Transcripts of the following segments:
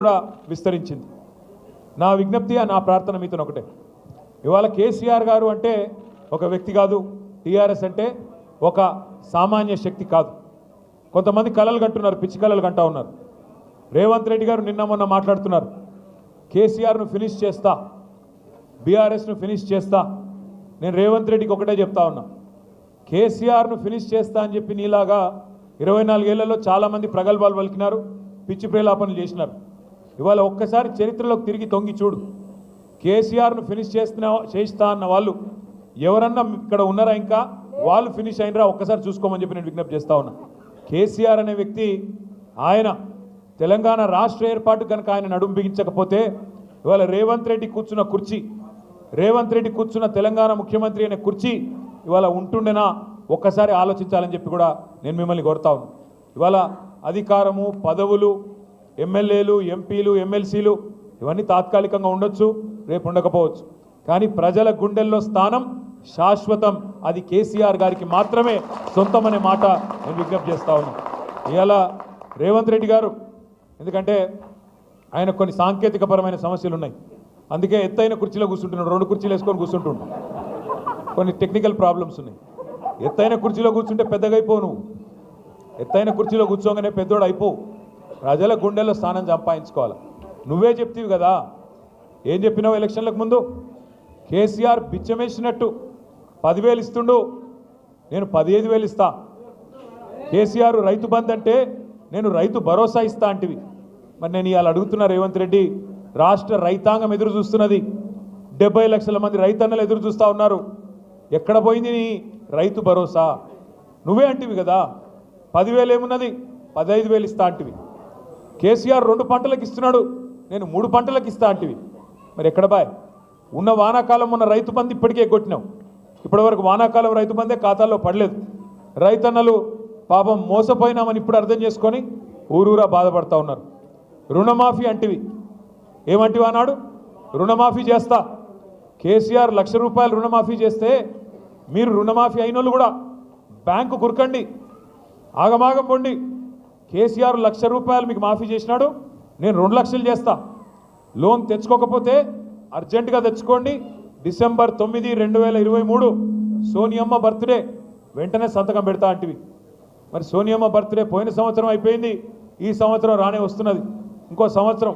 కూడా విస్తరించింది. నా విజ్ఞప్తి నా ప్రార్థన మీతో ఒకటే. ఇవాళ కేసీఆర్ గారు అంటే ఒక వ్యక్తి కాదు టీఆర్ఎస్ అంటే ఒక సామాన్య శక్తి కాదు. కొంతమంది కలలు కంటున్నారు పిచ్చి కలలు కంటా ఉన్నారు. రేవంత్ రెడ్డి గారు నిన్న మొన్న మాట్లాడుతున్నారు. కేసీఆర్ను ఫినిష్ చేస్తా బీఆర్ఎస్ను ఫినిష్ చేస్తా. నేను రేవంత్ రెడ్డికి ఒకటే చెప్తా ఉన్నా. కేసీఆర్ను ఫినిష్ చేస్తా అని చెప్పి నీలాగా ఇరవై నాలుగేళ్ళలో చాలామంది ప్రగల్భాలు పలికినారు పిచ్చి ప్రేలాపనలు చేసినారు. ఇవాళ ఒక్కసారి చరిత్రలోకి తిరిగి తొంగి చూడు. కేసీఆర్ను ఫినిష్ చేస్తున్న చేస్తా అన్న వాళ్ళు ఎవరన్నా ఇక్కడ ఉన్నారా ఇంకా? వాళ్ళు ఫినిష్ అయినరా? ఒక్కసారి చూసుకోమని చెప్పి నేను విజ్ఞప్తి చేస్తా ఉన్నా. కేసీఆర్ అనే వ్యక్తి ఆయన తెలంగాణ రాష్ట్ర ఏర్పాటు కనుక ఆయన నడుము బిగించకపోతే ఇవాళ రేవంత్ రెడ్డి కూర్చున్న కుర్చీ రేవంత్ రెడ్డి కూర్చున్న తెలంగాణ ముఖ్యమంత్రి అనే కుర్చీ ఇవాళ ఉంటుండేనా? ఒక్కసారి ఆలోచించాలని చెప్పి కూడా నేను మిమ్మల్ని కోరుతా ఉన్నాను ఇవాళ అధికారము పదవులు ఎమ్మెల్యేలు ఎంపీలు ఎమ్మెల్సీలు ఇవన్నీ తాత్కాలికంగా ఉండొచ్చు రేపు ఉండకపోవచ్చు. కానీ ప్రజల గుండెల్లో స్థానం శాశ్వతం. అది కేసీఆర్ గారికి మాత్రమే సొంతమనే మాట నేను విజ్ఞప్తి చేస్తా ఉన్నాను ఇవాళ రేవంత్ రెడ్డి గారు ఎందుకంటే ఆయన కొన్ని సాంకేతికపరమైన సమస్యలు ఉన్నాయి. అందుకే ఎత్తైన కుర్చీలో కూర్చుంటున్నాడు రెండు కుర్చీలు వేసుకొని కూర్చుంటుండు. కొన్ని టెక్నికల్ ప్రాబ్లమ్స్ ఉన్నాయి. ఎత్తైన కుర్చీలో కూర్చుంటే పెద్దగా అయిపోవు నువ్వు. ఎత్తైన కుర్చీలో కూర్చోగానే పెద్దోడు అయిపోవు. ప్రజల గుండెల్లో స్థానం సంపాదించుకోవాలి? నువ్వే చెప్తీవి కదా. ఏం చెప్పినావు ఎలక్షన్లకు ముందు? కేసీఆర్ బిచ్చమేసినట్టు పదివేలు ఇస్తుండు నేను పదిహేను వేలు ఇస్తా. కేసీఆర్ రైతు బంద్ అంటే నేను రైతు భరోసా ఇస్తా అంటివి. మరి నేను ఇవాళ అడుగుతున్నా రేవంత్ రెడ్డి రాష్ట్ర రైతాంగం ఎదురు చూస్తున్నది. డెబ్బై లక్షల మంది రైతన్నలు ఎదురు చూస్తూ ఉన్నారు. ఎక్కడ పోయింది నీ రైతు భరోసా? నువ్వే అంటివి కదా. పదివేలు ఏమున్నది? పదహైదు వేలు ఇస్తా అంటివి. కేసీఆర్ రెండు పంటలకు ఇస్తున్నాడు నేను మూడు పంటలకు ఇస్తా అంటివి. మరి ఎక్కడ బాయ్? ఉన్న వానాకాలం ఉన్న రైతు బంధు ఇప్పటికే కొట్టినాం. ఇప్పటివరకు వానాకాలం రైతు బందే ఖాతాల్లో పడలేదు. రైతన్నలు పాపం మోసపోయినామని ఇప్పుడు అర్థం చేసుకొని ఊరూరా బాధపడతా ఉన్నారు. రుణమాఫీ అంటివి. ఏమంటివి అన్నాడు రుణమాఫీ చేస్తా. కేసీఆర్ లక్ష రూపాయలు రుణమాఫీ చేస్తే మీరు రుణమాఫీ అయిన కూడా బ్యాంకు కురకండి. ఆగమాగం పొండి. కేసీఆర్ లక్ష రూపాయలు మీకు మాఫీ చేసినాడు నేను రెండు లక్షలు చేస్తా. లోన్ తెచ్చుకోకపోతే అర్జెంటుగా తెచ్చుకోండి. డిసెంబర్ తొమ్మిది రెండు వేల ఇరవై మూడు సోనియమ్మ బర్త్డే వెంటనే సంతకం పెడతా అంటివి. మరి సోనియమ్మ బర్త్డే పోయిన సంవత్సరం అయిపోయింది ఈ సంవత్సరం రానే వస్తున్నది ఇంకో సంవత్సరం.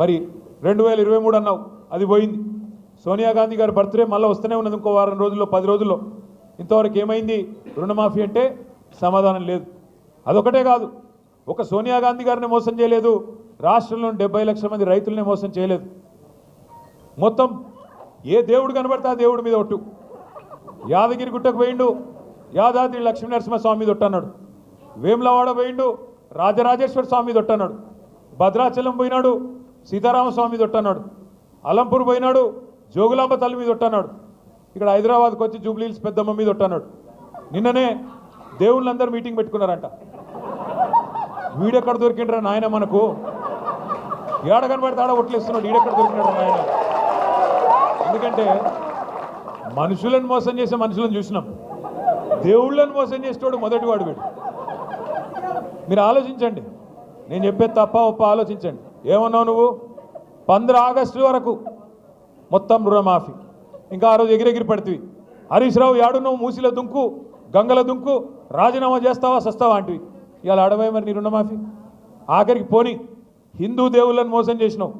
మరి రెండు వేల ఇరవై మూడు అన్నావు అది పోయింది. సోనియా గాంధీ గారి బర్త్డే మళ్ళీ వస్తూనే ఉన్నది ఇంకో వారం రోజుల్లో పది రోజుల్లో. ఇంతవరకు ఏమైంది? రుణమాఫీ అంటే సమాధానం లేదు. అదొకటే కాదు. ఒక సోనియా గాంధీ గారిని మోసం చేయలేదు. రాష్ట్రంలోని డెబ్బై లక్షల మంది రైతుల్ని మోసం చేయలేదు. మొత్తం ఏ దేవుడు కనబడితే ఆ దేవుడి మీద ఒట్టు. యాదగిరి గుట్టకు పోయిండు. యాదాద్రి లక్ష్మీ నరసింహస్వామి మీద ఒట్టన్నాడు వేములవాడ పోయిండు. రాజరాజేశ్వర స్వామి మీద ఒట్టన్నాడు భద్రాచలం పోయినాడు. సీతారామస్వామి మీద ఒట్టన్నాడు అలంపూర్ పోయినాడు. జోగులాంబ తల్లి మీద ఒట్టన్నాడు ఇక్కడ హైదరాబాద్కి వచ్చి జూబ్లీహిల్స్ పెద్దమ్మ మీద ఒట్టన్నాడు నిన్ననే దేవుళ్ళందరూ మీటింగ్ పెట్టుకున్నారంట. వీడెక్కడ దొరికిండ్రా నాయన మనకు? ఏడ కనబడతాడా ఆడ ఒట్లేస్తున్నాడు? ఈడెక్కడ దొరికినాడు నాయన? ఎందుకంటే మనుషులను మోసం చేసే మనుషులను చూసినాం. దేవుళ్ళని మోసం చేసేవాడు మొదటి వాడు వీడు. మీరు ఆలోచించండి. నేను చెప్పేది తప్ప ఒప్ప ఆలోచించండి. ఏమన్నావు నువ్వు? పంద్ర ఆగస్టు వరకు మొత్తం రుణమాఫీ. ఇంకా ఆ రోజు ఎగిరెగిరి పడుతుంది హరీష్ రావు యాడున్నావు మూసిల దుంకు గంగల దుంకు రాజీనామా చేస్తావా సస్తావా అంటివి. ఇవాళ అడవే మరి నీ రుణమాఫీ? ఆఖరికి పోని. హిందూ దేవుళ్ళని మోసం చేసినావు.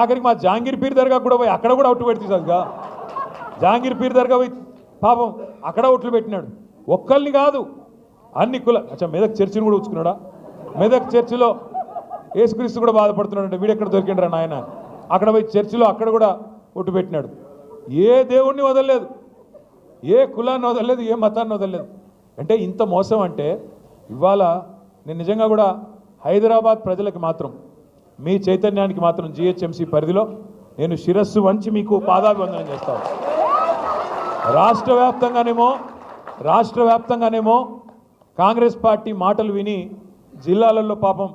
ఆఖరికి మా జాంగీర్ పీర్ దర్గా కూడా పోయి అక్కడ కూడా ఒట్టు పెడితే సరిగా జాంగీర్ పీర్ దర్గా పోయి పాపం అక్కడ ఒట్లు పెట్టినాడు. ఒక్కల్ని కాదు అన్ని కుల అచ్చా మెదక్ చర్చిని కూడా ఉంచుకున్నాడా? మెదక్ చర్చిలో యేసుక్రీస్తు కూడా బాధపడుతున్నాడు వీడెక్కడ దొరికిండ్రా నాయన? అక్కడ పోయి చర్చిలో అక్కడ కూడా ఒట్టు పెట్టినాడు. ఏ దేవుణ్ణి వదలలేదు. ఏ కులాన్ని వదలలేదు ఏ మతాన్ని వదలలేదు. అంటే ఇంత మోసం అంటే ఇవాళ నేను నిజంగా కూడా హైదరాబాద్ ప్రజలకు మాత్రం మీ చైతన్యానికి మాత్రం జిహెచ్ఎంసీ పరిధిలో నేను శిరస్సు వంచి మీకు పాదాభివందనం చేస్తాను రాష్ట్ర వ్యాప్తంగానేమో రాష్ట్ర వ్యాప్తంగానేమో కాంగ్రెస్ పార్టీ మాటలు విని జిల్లాలలో పాపం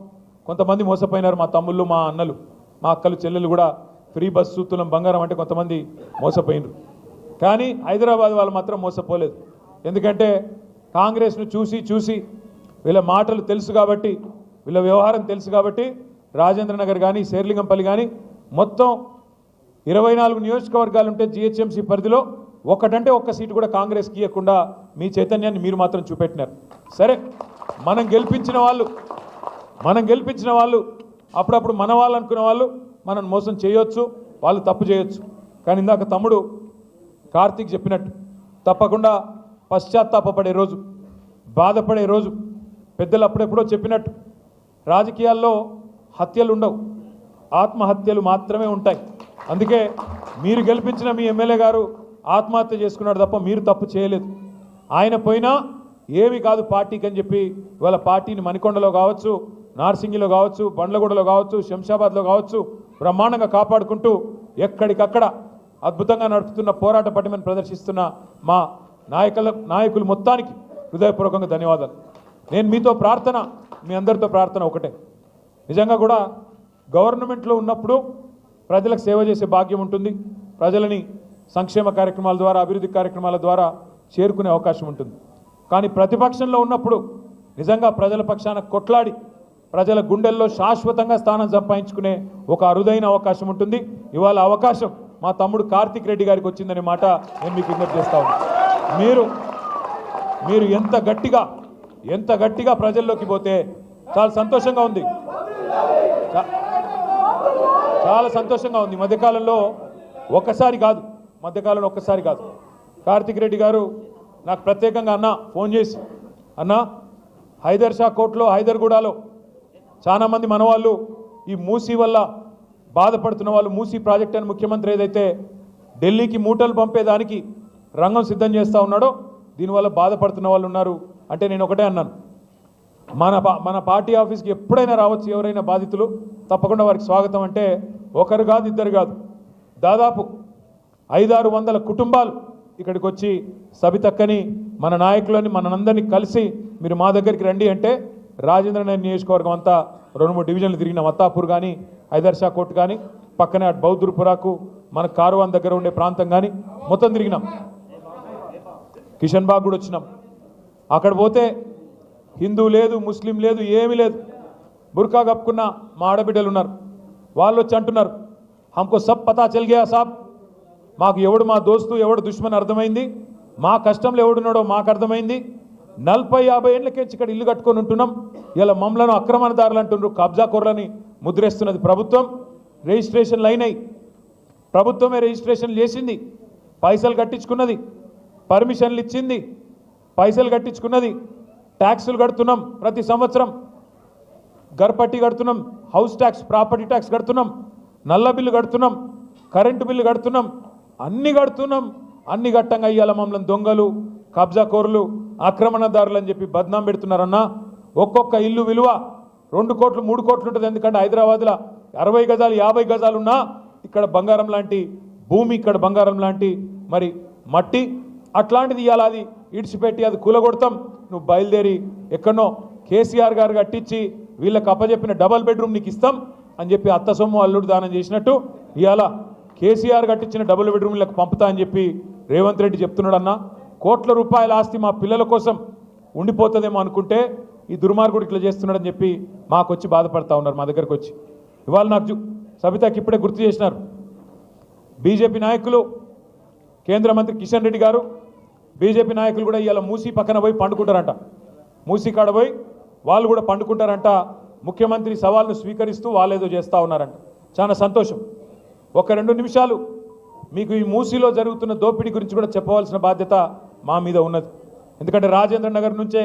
కొంతమంది మోసపోయినారు మా తమ్ముళ్ళు మా అన్నలు మా అక్కలు చెల్లెలు కూడా ఫ్రీ బస్సు తులం బంగారం అంటే కొంతమంది మోసపోయినరు. కానీ హైదరాబాద్ వాళ్ళు మాత్రం మోసపోలేదు. ఎందుకంటే కాంగ్రెస్ను చూసి చూసి వీళ్ళ మాటలు తెలుసు కాబట్టి వీళ్ళ వ్యవహారం తెలుసు కాబట్టి రాజేంద్ర నగర్ కానీ శేర్లింగంపల్లి కానీ మొత్తం ఇరవై నాలుగు నియోజకవర్గాలు ఉంటే జిహెచ్ఎంసీ పరిధిలో ఒకటంటే ఒక్క సీటు కూడా కాంగ్రెస్కి ఇవ్వకుండా మీ చైతన్యాన్ని మీరు మాత్రం చూపెట్టినారు. సరే మనం గెలిపించిన వాళ్ళు మనం గెలిపించిన వాళ్ళు అప్పుడప్పుడు మన వాళ్ళు అనుకునే వాళ్ళు మనం మోసం చేయొచ్చు వాళ్ళు తప్పు చేయొచ్చు. కానీ ఇందాక తమ్ముడు కార్తీక్ చెప్పినట్టు తప్పకుండా పశ్చాత్తాపడే రోజు బాధపడే రోజు పెద్దలు అప్పుడెప్పుడో చెప్పినట్టు రాజకీయాల్లో హత్యలు ఉండవు. ఆత్మహత్యలు మాత్రమే ఉంటాయి. అందుకే మీరు గెలిపించిన మీ ఎమ్మెల్యే గారు ఆత్మహత్య చేసుకున్నాడు తప్ప మీరు తప్పు చేయలేదు. ఆయన పోయినా ఏమి కాదు పార్టీకి అని చెప్పి ఇవాళ పార్టీని మణికొండలో కావచ్చు నార్సింగిలో కావచ్చు బండ్లగూడలో కావచ్చు శంషాబాద్లో కావచ్చు బ్రహ్మాండంగా కాపాడుకుంటూ ఎక్కడికక్కడ అద్భుతంగా నడుపుతున్న పోరాట పటిమను ప్రదర్శిస్తున్న మా నాయకుల నాయకులు మొత్తానికి హృదయపూర్వకంగా ధన్యవాదాలు. నేను మీతో ప్రార్థన మీ అందరితో ప్రార్థన ఒకటే. నిజంగా కూడా గవర్నమెంట్లో ఉన్నప్పుడు ప్రజలకు సేవ చేసే భాగ్యం ఉంటుంది. ప్రజలని సంక్షేమ కార్యక్రమాల ద్వారా అభివృద్ధి కార్యక్రమాల ద్వారా చేరుకునే అవకాశం ఉంటుంది. కానీ ప్రతిపక్షంలో ఉన్నప్పుడు నిజంగా ప్రజల పక్షాన కొట్లాడి ప్రజల గుండెల్లో శాశ్వతంగా స్థానం సంపాదించుకునే ఒక అరుదైన అవకాశం ఉంటుంది. ఇవాళ అవకాశం మా తమ్ముడు కార్తిక్ రెడ్డి గారికి వచ్చిందనే మాట నేను మీకు విజ్ఞప్తి చేస్తా మీరు మీరు ఎంత గట్టిగా ఎంత గట్టిగా ప్రజల్లోకి పోతే చాలా సంతోషంగా ఉంది. చాలా సంతోషంగా ఉంది. మధ్యకాలంలో ఒక్కసారి కాదు మధ్యకాలంలో ఒక్కసారి కాదు. కార్తిక్ రెడ్డి గారు నాకు ప్రత్యేకంగా అన్న ఫోన్ చేసి అన్న హైదర్ షా కోర్టులో హైదర్గూడలో చాలామంది మనవాళ్ళు ఈ మూసీ వల్ల బాధపడుతున్న వాళ్ళు మూసీ ప్రాజెక్ట్ అని ముఖ్యమంత్రి ఏదైతే ఢిల్లీకి మూటలు పంపేదానికి రంగం సిద్ధం చేస్తూ ఉన్నాడో దీనివల్ల బాధపడుతున్న వాళ్ళు ఉన్నారు. అంటే నేను ఒకటే అన్నాను. మన పా- మన పార్టీ ఆఫీస్కి ఎప్పుడైనా రావచ్చు ఎవరైనా బాధితులు తప్పకుండా వారికి స్వాగతం అంటే ఒకరు కాదు ఇద్దరు కాదు. దాదాపు ఐదారు వందల కుటుంబాలు ఇక్కడికి వచ్చి సబితక్కని మన నాయకులని మనందరినీ కలిసి మీరు మా దగ్గరికి రండి అంటే రాజేంద్ర నియోజకవర్గం అంతా రెండు మూడు డివిజన్లు తిరిగిన మత్తాపూర్ కానీ హైదర్షా కోర్టు కానీ పక్కనే అటు బౌద్ధుర్పురాకు మన కారువాన్ దగ్గర ఉండే ప్రాంతం కానీ మొత్తం తిరిగినాం. కిషన్ బాగ్ కూడా వచ్చినాం. అక్కడ పోతే హిందూ లేదు ముస్లిం లేదు ఏమీ లేదు. బుర్కా కప్పుకున్న మా ఆడబిడ్డలు ఉన్నారు. వాళ్ళు వచ్చి అంటున్నారు హమ్కో సబ్ పతా చెల్గా సాబ్. మాకు ఎవడు మా దోస్తు ఎవడు దుష్మన్ అర్థమైంది? మా కష్టంలో ఎవడున్నాడో మాకు అర్థమైంది. నలభై యాభై ఏళ్ళకేంచి ఇక్కడ ఇల్లు కట్టుకొని ఉంటున్నాం. ఇలా మమ్మలను అక్రమణదారులు అంటున్నారు కబ్జా కొర్రని ముద్రేస్తున్నది ప్రభుత్వం. రిజిస్ట్రేషన్లు అయినాయి. ప్రభుత్వమే రిజిస్ట్రేషన్ చేసింది. పైసలు కట్టించుకున్నది. పర్మిషన్లు ఇచ్చింది. పైసలు కట్టించుకున్నది ట్యాక్సులు కడుతున్నాం ప్రతి సంవత్సరం. గర్పట్టి కడుతున్నాం హౌస్ ట్యాక్స్ ప్రాపర్టీ ట్యాక్స్ కడుతున్నాం నల్ల బిల్లు కడుతున్నాం కరెంటు బిల్లు కడుతున్నాం అన్ని కడుతున్నాం. అన్ని గట్టంగా అయ్యాల మమ్మల్ని దొంగలు కబ్జా కోరులు ఆక్రమణదారులు అని చెప్పి బద్నాం పెడుతున్నారన్నా. ఒక్కొక్క ఇల్లు విలువ రెండు కోట్లు మూడు కోట్లు ఉంటుంది. ఎందుకంటే హైదరాబాద్లో అరవై గజాలు యాభై గజాలు ఉన్నా ఇక్కడ బంగారం లాంటి భూమి ఇక్కడ బంగారం లాంటి మరి మట్టి. అట్లాంటిది ఇవాళ అది ఇడిచిపెట్టి అది కూలగొడతాం. నువ్వు బయలుదేరి ఎక్కడనో కేసీఆర్ గారు కట్టించి వీళ్ళకి అప్పచెప్పిన డబల్ బెడ్రూమ్ నీకు ఇస్తాం అని చెప్పి అత్త సొమ్ము అల్లుడు దానం చేసినట్టు ఇవాళ కేసీఆర్ కట్టించిన డబుల్ బెడ్రూమ్లకు పంపుతా అని చెప్పి రేవంత్ రెడ్డి చెప్తున్నాడన్న కోట్ల రూపాయల ఆస్తి మా పిల్లల కోసం ఉండిపోతుందేమో అనుకుంటే ఈ దుర్మార్గుడు ఇట్లా చేస్తున్నాడని చెప్పి మాకు వచ్చి బాధపడతా ఉన్నారు మా దగ్గరకు వచ్చి ఇవాళ నాకు చూ- సబితాకి ఇప్పుడే గుర్తు చేసినారు. బీజేపీ నాయకులు కేంద్ర మంత్రి కిషన్ రెడ్డి గారు బీజేపీ నాయకులు కూడా ఇవాళ మూసీ పక్కన పోయి పండుకుంటారంట. మూసీ కాడ పోయి వాళ్ళు కూడా పండుకుంటారంట. ముఖ్యమంత్రి సవాల్ను స్వీకరిస్తూ వాళ్ళేదో చేస్తూ ఉన్నారంట. చాలా సంతోషం. ఒక రెండు నిమిషాలు మీకు ఈ మూసీలో జరుగుతున్న దోపిడీ గురించి కూడా చెప్పవలసిన బాధ్యత మా మీద ఉన్నది. ఎందుకంటే రాజేంద్ర నగర్ నుంచే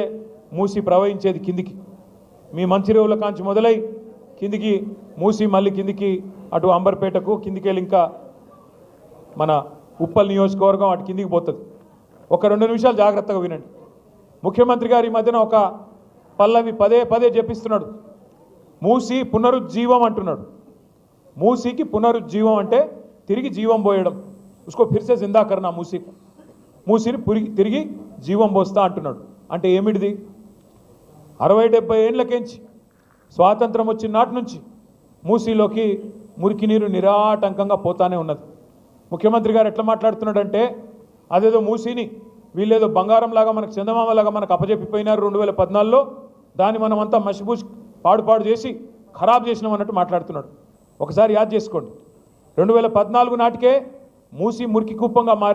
మూసి ప్రవహించేది కిందికి. మీ మంచిరేవుల కాంచి మొదలై కిందికి మూసి మళ్ళీ కిందికి అటు అంబర్పేటకు కిందికి వెళ్ళి ఇంకా మన ఉప్పల్ నియోజకవర్గం అటు కిందికి పోతుంది. ఒక రెండు నిమిషాలు జాగ్రత్తగా వినండి. ముఖ్యమంత్రి గారు ఈ మధ్యన ఒక పల్లవి పదే పదే చెప్పిస్తున్నాడు. మూసి పునరుజ్జీవం అంటున్నాడు. మూసీకి పునరుజ్జీవం అంటే తిరిగి జీవం పోయడం. ఉసుకో ఫిర్సే జిందా కర్నా మూసీకి. మూసిని పురిగి తిరిగి జీవం పోస్తా అంటున్నాడు. అంటే ఏమిటిది? అరవై డెబ్బై ఏళ్ళకెంచి? స్వాతంత్రం వచ్చిన నాటి నుంచి మూసీలోకి మురికి నీరు నిరాటంకంగా పోతానే ఉన్నది. ముఖ్యమంత్రి గారు ఎట్లా మాట్లాడుతున్నాడంటే అదేదో మూసీని వీళ్ళేదో బంగారం లాగా మనకు చందమామలాగా మనకు అప్పజెప్పిపోయినారు రెండు వేల పద్నాలుగులో. దాన్ని మనం అంతా మసిబూసి చేసి ఖరాబ్ చేసినాం అన్నట్టు మాట్లాడుతున్నాడు. ఒకసారి యాద్ చేసుకోండి. రెండు వేల పద్నాలుగు నాటికే మూసి మురికి కూపంగా మారి